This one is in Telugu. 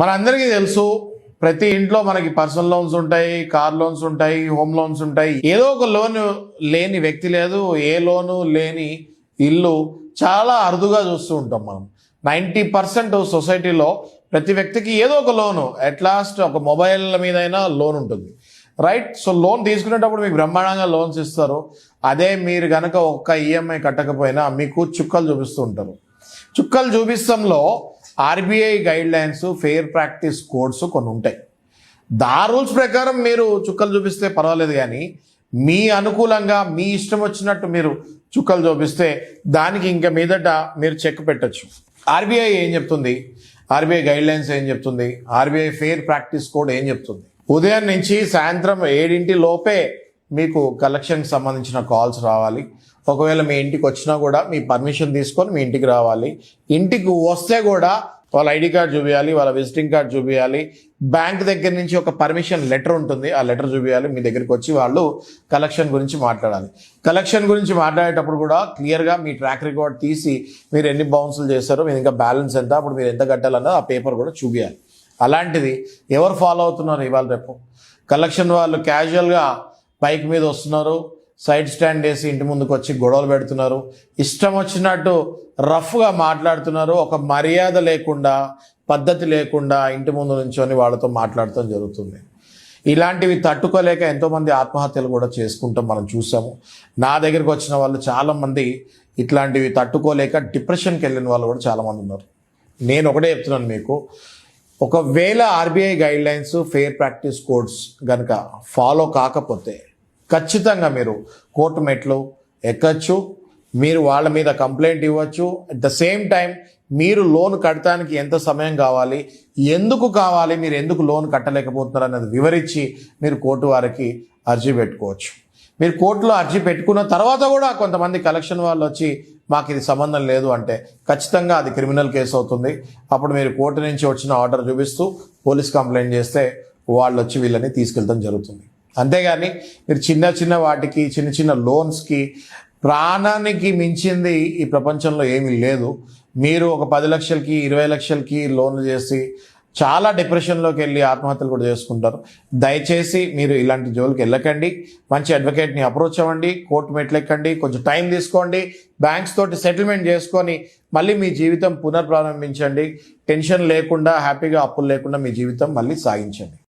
మనందరికీ తెలుసు ప్రతి ఇంట్లో మనకి పర్సనల్ లోన్స్ ఉంటాయి కార్ లోన్స్ ఉంటాయి హోమ్ లోన్స్ ఉంటాయి. ఏదో ఒక లోన్ లేని వ్యక్తి లేదు ఏ లోను లేని ఇల్లు చాలా అరుదుగా చూస్తూ ఉంటాం మనం. నైంటీ పర్సెంట్ సొసైటీలో ప్రతి వ్యక్తికి ఏదో ఒక లోను అట్ లాస్ట్ ఒక మొబైల్ మీదైనా లోన్ ఉంటుంది. రైట్ సో లోన్ తీసుకునేటప్పుడు మీకు బ్రహ్మాండంగా లోన్స్ ఇస్తారు. అదే మీరు కనుక ఒక్క ఈఎంఐ కట్టకపోయినా మీకు చుక్కలు చూపిస్తూ ఉంటారు. చుక్కలు చూపిస్తంలో RBI guidelines fair practice codes కొన్ని ఉంటాయి. దా రూల్స్ ప్రకారం మీరు చుక్కలు చూపిస్తే పర్వాలేదు కానీ మీ అనుకూలంగా మీ ఇష్టం వచ్చినట్టు మీరు చుక్కలు చూపిస్తే దానికి ఇంకా మీదట మీరు చెక్ పెట్టచ్చు. ఆర్బీఐ ఏం చెప్తుంది? ఆర్బీఐ గైడ్ లైన్స్ ఏం చెప్తుంది? ఆర్బీఐ ఫెయిర్ ప్రాక్టీస్ కోడ్ ఏం చెప్తుంది? ఉదయం నుంచి సాయంత్రం ఏడింటి లోపే మీకు కలెక్షన్కి సంబంధించిన కాల్స్ రావాలి. ఒకవేళ మీ ఇంటికి వచ్చినా కూడా మీ పర్మిషన్ తీసుకొని మీ ఇంటికి రావాలి. ఇంటికి వస్తే కూడా వాళ్ళ ఐడి కార్డ్ చూపించాలి వాళ్ళ విజిటింగ్ కార్డ్ చూపించాలి బ్యాంక్ దగ్గర నుంచి ఒక పర్మిషన్ లెటర్ ఉంటుంది. ఆ లెటర్ చూపించాలి మీ దగ్గరికి వచ్చి వాళ్ళు కలెక్షన్ గురించి మాట్లాడాలి. కలెక్షన్ గురించి మాట్లాడేటప్పుడు కూడా క్లియర్గా మీ ట్రాక్ రికార్డ్ తీసి మీరు ఎన్ని బౌన్సులు చేస్తారో మీరు ఇంకా బ్యాలెన్స్ ఎంత అప్పుడు మీరు ఎంత కట్టాలన్నది ఆ పేపర్ కూడా చూపించాలి అలాంటిది ఎవరు ఫాలో అవుతున్నారు ఇవాళ రేపు? కలెక్షన్ వాళ్ళు క్యాజువల్గా బైక్ మీద వస్తున్నారు సైడ్ స్టాండ్ వేసి ఇంటి ముందుకు వచ్చి గొడవలు పెడుతున్నారు. ఇష్టం వచ్చినట్టు రఫ్గా మాట్లాడుతున్నారు. ఒక మర్యాద లేకుండా పద్ధతి లేకుండా ఇంటి ముందు నుంచొని వాళ్ళతో మాట్లాడటం జరుగుతుంది. ఇలాంటివి తట్టుకోలేక ఎంతోమంది ఆత్మహత్యలు కూడా చేసుకుంటాం మనం చూసాము. నా దగ్గరికి వచ్చిన వాళ్ళు చాలామంది ఇట్లాంటివి తట్టుకోలేక డిప్రెషన్కి వెళ్ళిన వాళ్ళు కూడా చాలామంది ఉన్నారు. నేను ఒకటే చెప్తున్నాను మీకు. ఒకవేళ RBI guidelines fair practice codes కనుక ఫాలో కాకపోతే ఖచ్చితంగా మీరు కోర్టు మెట్లు ఎక్కచ్చు మీరు వాళ్ళ మీద కంప్లైంట్ ఇవ్వచ్చు. అట్ ద సేమ్ టైం మీరు లోన్ కట్టడానికి ఎంత సమయం కావాలి ఎందుకు కావాలి మీరు ఎందుకు లోన్ కట్టలేకపోతున్నారు అనేది వివరించి మీరు కోర్టు వారికి అర్జీ పెట్టుకోవచ్చు. మీరు కోర్టులో అర్జీ పెట్టుకున్న తర్వాత కూడా కొంతమంది కలెక్షన్ వాళ్ళు వచ్చి మాకు ఇది సంబంధం లేదు అంటే ఖచ్చితంగా అది క్రిమినల్ కేసు అవుతుంది. అప్పుడు మీరు కోర్టు నుంచి వచ్చిన ఆర్డర్ చూపిస్తూ పోలీస్ కంప్లైంట్ చేస్తే వాళ్ళు వచ్చి వీళ్ళని తీసుకెళ్ళడం జరుగుతుంది. అంతేగాని మీరు చిన్న చిన్న వాటికి చిన్న చిన్న లోన్స్కి ప్రాణానికి మించింది ఈ ప్రపంచంలో ఏమీ లేదు. మీరు ఒక పది లక్షలకి ఇరవై లక్షలకి లోన్లు చేసి చాలా డిప్రెషన్లోకి వెళ్ళి ఆత్మహత్యలు కూడా చేసుకుంటారు. దయచేసి మీరు ఇలాంటి జోలికి వెళ్ళకండి. మంచి అడ్వకేట్ని అప్రోచ్ అవ్వండి. కోర్టు మెట్లెక్కండి. కొంచెం టైం తీసుకోండి. బ్యాంక్స్ తోటి సెటిల్మెంట్ చేసుకొని మళ్ళీ మీ జీవితం పునర్ప్రారంభించండి. టెన్షన్ లేకుండా హ్యాపీగా అప్పులు లేకుండా మీ జీవితం మళ్ళీ సాగించండి.